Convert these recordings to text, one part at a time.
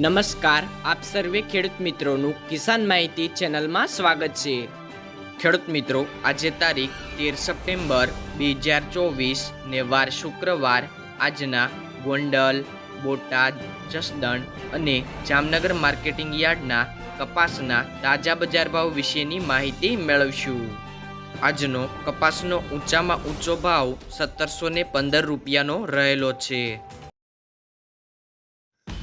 નમસ્કાર, આપ સર્વે ખેડૂત મિત્રોનું કિસાન માહિતી ચેનલમાં સ્વાગત છે. ખેડૂત મિત્રો, આજે તારીખ તેર સપ્ટેમ્બર બે હજાર ચોવીસ ને વાર શુક્રવાર, આજના ગોંડલ, બોટાદ, જસદણ અને જામનગર માર્કેટિંગ યાર્ડના કપાસના તાજા બજાર ભાવ વિશેની માહિતી મેળવશું. આજનો કપાસનો ઊંચામાં ઊંચો ભાવ સત્તરસો પંદર રૂપિયાનો રહેલો છે.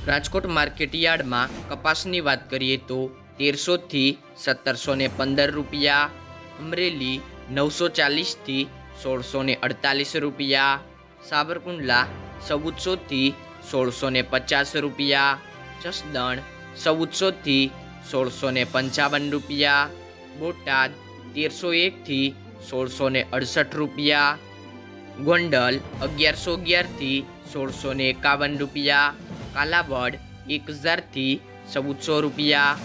રાજકોટ માર્કેટ યાર્ડમાં કપાસની વાત કરીએ તો તેરસોથી સત્તરસો ને પંદર રૂપિયા, અમરેલી નવસો ચાલીસથી સોળસો ને અડતાલીસ રૂપિયા, સાબરકુંડલા ચૌદસોથી સોળસો ને પચાસ રૂપિયા, જસદણ ચૌદસોથી સોળસો ને પંચાવન રૂપિયા, બોટાદ તેરસો એકથી સોળસો ને અડસઠ રૂપિયા, ગોંડલ અગિયારસો અગિયારથી સોળસો ને એકાવન રૂપિયા કાલાવડ એક હજારથી ચૌદસો રૂપિયા,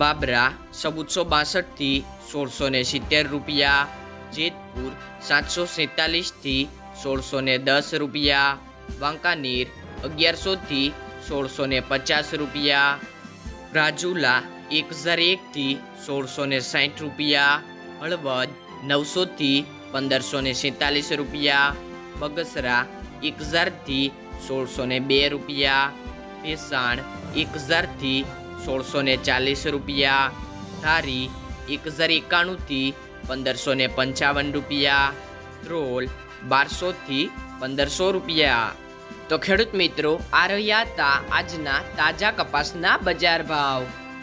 બાબરા ચૌદસો બાસઠથી સોળસો ને સિત્તેર રૂપિયા, જેતપુર સાતસો સેતાલીસથી સોળસો ને દસ રૂપિયા, વાંકાનેર અગિયારસોથી સોળસો ને પચાસ રૂપિયા, રાજુલા એક હજાર એકથી સોળસો ને સાઠ રૂપિયા, હળવદ નવસોથી પંદરસો ને સેતાલીસ રૂપિયા, બગસરા એક હજારથી સોળસો ને બે રૂપિયા ભેસાણ એક હજારથી સોળસો ને ચાલીસ રૂપિયા, ધારી એક હજાર એકાણુંથી પંદરસો ને પંચાવન રૂપિયા, ધ્રોલ બારસોથી પંદરસો રૂપિયા. તો ખેડૂત મિત્રો, આ રહ્યા હતા આજના તાજા કપાસના બજાર ભાવ.